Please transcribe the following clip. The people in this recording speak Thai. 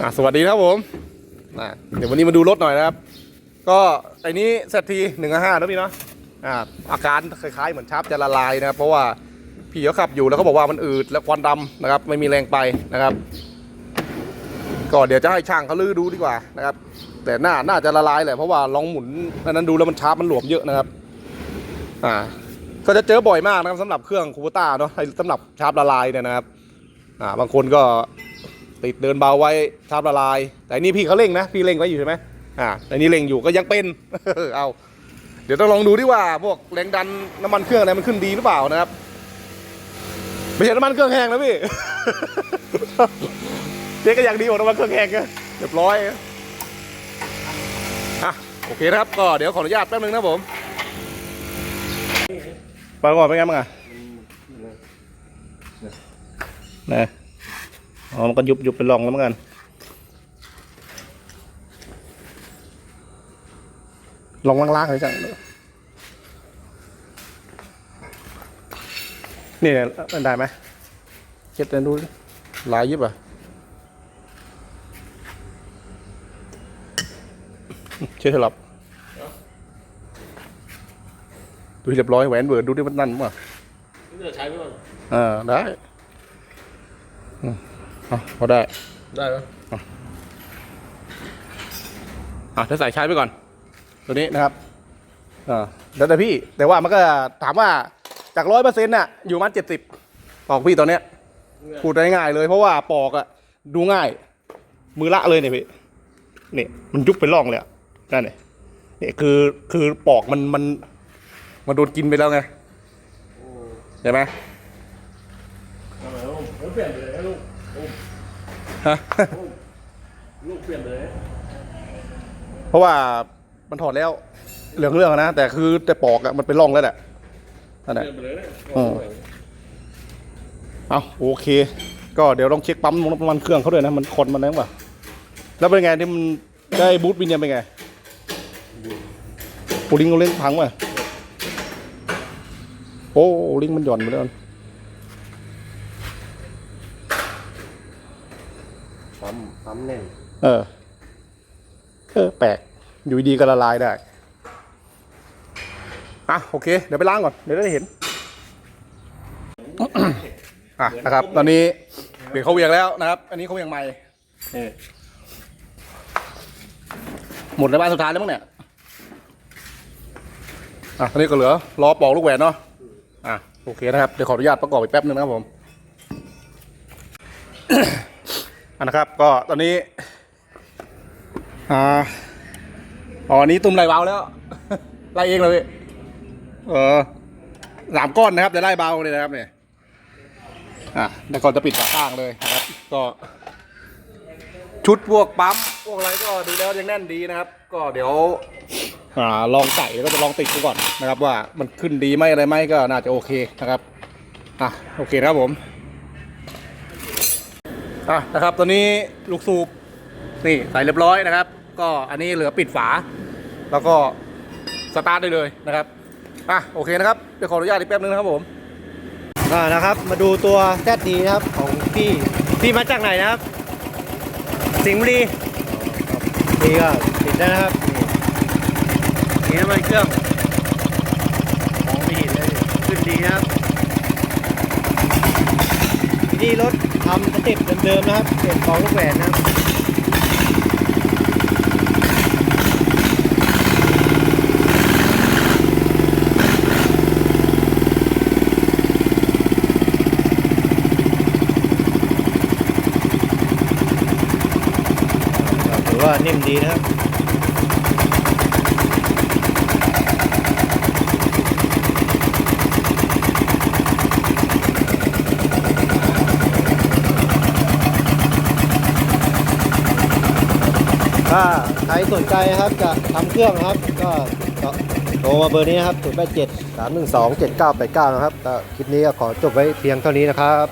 อะสวัสดีครับผมอะเดี๋ยววันนี้มาดูรถหน่อยนะครับ ก็ไอ้นี้เซทีหนึ่งห้านะพี่เนาะอ่าอาการคล้ายๆเหมือนชาร์ปจะละลายนะครับ เพราะว่าพี่เขาขับอยู่แล้วเขาบอกว่ามันอืดและควันดำนะครับ ไม่มีแรงไปนะครับ ก็เดี๋ยวจะให้ช่างเขาลื้อดูดีกว่านะครับ แต่หน่าน่าจะละลายแหละเพราะว่าลองหมุนอันนั้นดูแล้วมันชาร์ปมันหลวมเยอะนะครับ อ่า ก็จะเจอบ่อยมากนะครับสำหรับเครื่องคูปต้าเนาะสำหรับชาร์ปละลายเนี่ยนะครับ อ่าบางคนก็ ติดเดินเบาไว้ชาร์ปละลาย แต่อันนี่พี่เขาเร่งนะ พี่เร่งไว้อยู่ใช่ไหมอ่าแต่นี่เร่งอยู่ก็ยังเป็นเอาเดี๋ยวต้องลองดูดิว่าพวกแรงดันน้ำมันเครื่องอะไรมันขึ้นดีหรือเปล่านะครับไม่ใช่น้ำมันเครื่องแห้งนะพี่เจ๊ก็ยังดีกว่าน้ำมันเครื่องแห้งไงเรียบร้อยอะโอเคนะครับก็เดี๋ยวขออนุญาตแป๊บนึงนะผมไปก่อนเป็นไงบ้างอะนะ อ๋อ มันก็ยุบยุบเป็นร่องแล้วเหมือนกัน ลองล่างๆเลยจังนี่มันได้ไหมเช็ดกันดูดิลายยิบอะเช็ดสลับดูให้เรียบร้อยแหวนเบิร์ดดูดิมันนั่นมั้งนี่จะใช้ไหมบ้างอ่าได้อืม อะพอได้ ได้ไหมอะเดี๋ยวใส่ใช้ไปก่อน ตัวนี้นะครับอ่าแล้วแต่พี่แต่ว่ามันก็ถามว่าจากร้อยเปอร์เซ็นต์น่ะอยู่มันเจ็ดสิบปอกพี่ตอนเนี้ยพูดได้ง่ายเลย เพราะว่าปอกอะดูง่าย มือละเลยเนี่ยพี่นี่มันยุบเป็นร่องเลยอะนั่นเนี่ยนี่คือคือปอกมันมันมันโดนกินไปแล้วไงใช่ไหมทำไมลูกเปลี่ยนเลยนะลูก ฮะ ลูกเปลี่ยนเลยเพราะว่ามันถอดแล้วเหลืองเรื่องอะนะ แต่คือแต่ปอกอะมันเป็นร่องแล้วแหละนั่นแหเปละ ลี่ยนไปเลยนะอืม เอาโอเค ก็เดี๋ยวลองเช็คปั๊มน้ำมันเครื่องเขาด้วยนะ มันคอนมันแรงป่ะแล้วเป็นไงที่มันได้บูทวินเนี่ยเป็นไงโอ้ลิงเขาเล่นพังป่ะโอ้ลิงมันหย่อนไปแล้ว ปั๊มปั๊มแน่นเออ เออ แปลก อยู่ดีๆก็ละลายได้ อะ โอเค เดี๋ยวไปล้างก่อน เดี๋ยวได้เห็น อะ นะครับ ตอนนี้เปลี่ยนเขาเวียงแล้วนะครับ อันนี้เขาเวียงใหม่นี่หมดในบ้านสุดท้ายแล้วมั้งเนี่ย อะ ตอนนี้ก็เหลือรอปอกลูกแหวนเนาะ อะ โอเคนะครับ เดี๋ยวขออนุญาตประกอบอีกแป๊บนึงนะครับผมอั นนะครับ ก็ตอนนี้อ่าอ๋อนี้ตุ่มไหลเบาแล้วไล่เองเลยพี่เออสามก้อนนะครับเดี๋ยวไล่เบาเลยนะครับเนี่ยอะแล้วก่อนจะปิดฝาข้างเลยนะครับ ก็ ชุดพวกปั๊มพวกอะไรก็ดูแล้วยังแน่นดีนะครับ ก็เดี๋ยวอ่าลองใส่แล้วก็จะลองติดดูก่อนนะครับ ว่ามันขึ้นดีไหมอะไรไหมก็น่าจะโอเคนะครับอะโอเคครับผม อะนะครับตอนนี้ลูกสูบนี่ใส่เรียบร้อยนะครับ ก็อันนี้เหลือปิดฝา แล้วก็สตาร์ทได้เลยนะครับอะโอเคนะครับเดี๋ยวขออนุญาตอีกแป๊บนึงนะครับผมอ่านะครับมาดูตัวแซดดีนะครับของพี่พี่มาจากไหนนะครับ สิงห์บุรีนี่ก็ติดแล้วนะครับนี่นี่น้ำมันเครื่องมองไม่เห็นเลยขึ้นดีนะครับที่ นี่รถทำสเต็ปเดิมๆนะครับเปลี่ยนของลูกแหวนนะครับถือว่านิ่มดีนะครับ ถ้าใครสนใจนะครับจะทำเครื่องนะครับ ก็โทรมาเบอร์นี้นะครับ0 8 7 3 1 2 7 9 8 9 นะครับก็คลิปนี้ก็ขอจบไว้เพียงเท่านี้นะครับ